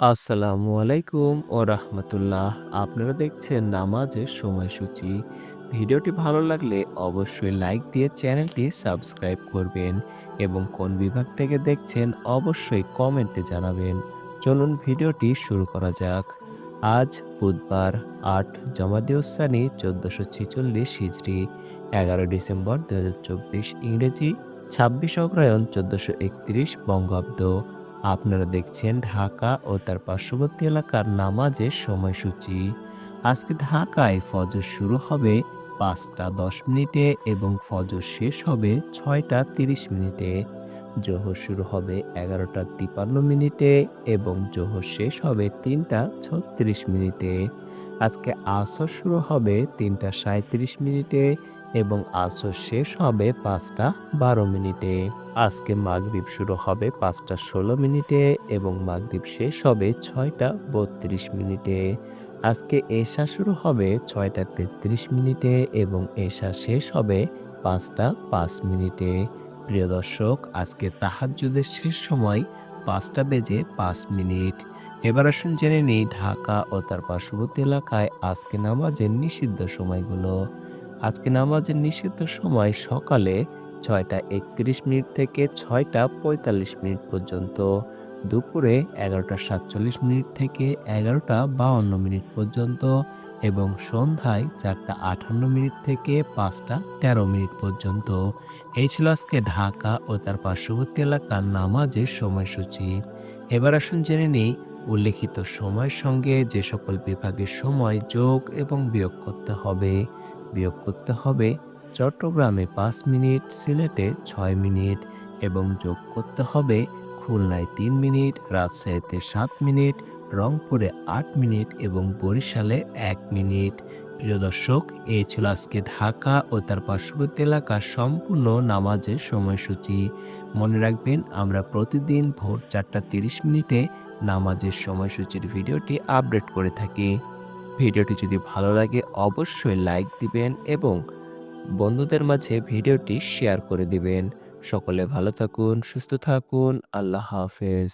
আসসালামু আলাইকুম ও রাহমাতুল্লাহ। আপনারা দেখছেন নামাজের সময়সূচি। ভিডিওটি ভালো লাগলে অবশ্যই লাইক দিয়ে চ্যানেলটি সাবস্ক্রাইব করবেন এবং কোন বিভাগ থেকে দেখছেন অবশ্যই কমেন্টে জানাবেন। চলুন ভিডিওটি শুরু করা যাক। আজ বুধবার, আট জমাদিউসানি চোদ্দোশো ছেচল্লিশ হিজড়ি এগারো ডিসেম্বর দু হাজার চব্বিশ ইংরেজি, ছাব্বিশ অগ্রায়ণ চোদ্দোশো একত্রিশ বঙ্গাব্দ। আপনারা দেখছেন ঢাকা ও তার পার্শ্ববর্তী এলাকার নামাজের সময়সূচি। আজকে ঢাকায় ফজর শুরু হবে পাঁচটা দশ মিনিটে এবং ফজর শেষ হবে ছয়টা তিরিশ মিনিটে। জোহর শুরু হবে এগারোটা তিপান্ন মিনিটে এবং জোহর শেষ হবে তিনটা ছত্রিশ মিনিটে। আজকে আসর শুরু হবে তিনটা সাঁত্রিশ মিনিটে এবং আসর শেষ হবে পাঁচটা বারো মিনিটে। আজকে মাগরিব শুরু হবে পাঁচটা ষোলো মিনিটে এবং মাগরিব শেষ হবে ছয়টা বত্রিশ মিনিটে। আজকে এশা শুরু হবে ছয়টা তেত্রিশ মিনিটে এবং এশা শেষ হবে পাঁচটা পাঁচ মিনিটে। প্রিয় দর্শক, আজকে তাহাজ্জুদের শেষ সময় পাঁচটা বেজে পাঁচ মিনিট। এবার আসুন জেনে নিই ঢাকা ও তার পার্শ্ববর্তী এলাকায় আজকে নামাজের নিষিদ্ধ সময়গুলো। আজকে নামাজের নিষিদ্ধ সময় সকালে ছয়টা একত্রিশ মিনিট থেকে ছয়টা পঁয়তাল্লিশ মিনিট পর্যন্ত, দুপুরে এগারোটা সাতচল্লিশ মিনিট থেকে এগারোটা বাউন্ন মিনিট পর্যন্ত এবং সন্ধ্যায় চারটা আটান্ন মিনিট থেকে পাঁচটা তেরো মিনিট পর্যন্ত। এই ছিল আজকে ঢাকা ও তার পার্শ্ববর্তী এলাকার নামাজের সময়সূচি। এবার আসুন জেনে নিই উল্লেখিত সময়ের সঙ্গে যে সকল বিভাগের সময় যোগ এবং বিয়োগ করতে হবে। বিয়োগ করতে হবে। চট্টগ্রামে পাঁচ মিনিট, সিলেটে ছয় মিনিট এবং যোগ করতে হবে খুলনায় তিন মিনিট, রাজশাহীতে সাত মিনিট, রংপুরে আট মিনিট এবং বরিশালে এক মিনিট। প্রিয় দর্শক, এই ছিল আজকে ঢাকা ও তার পার্শ্ববর্তী এলাকার সম্পূর্ণ নামাজের সময়সূচি। মনে রাখবেন, আমরা প্রতিদিন ভোর চারটা তিরিশ মিনিটে নামাজের সময়সূচির ভিডিওটি আপডেট করে থাকি। ভিডিওটি যদি ভালো লাগে, অবশ্যই লাইক দিবেন এবং বন্ধুদের মাঝে ভিডিওটি শেয়ার করে দিবেন। সকলে ভালো থাকুন, সুস্থ থাকুন, আল্লাহ হাফেজ।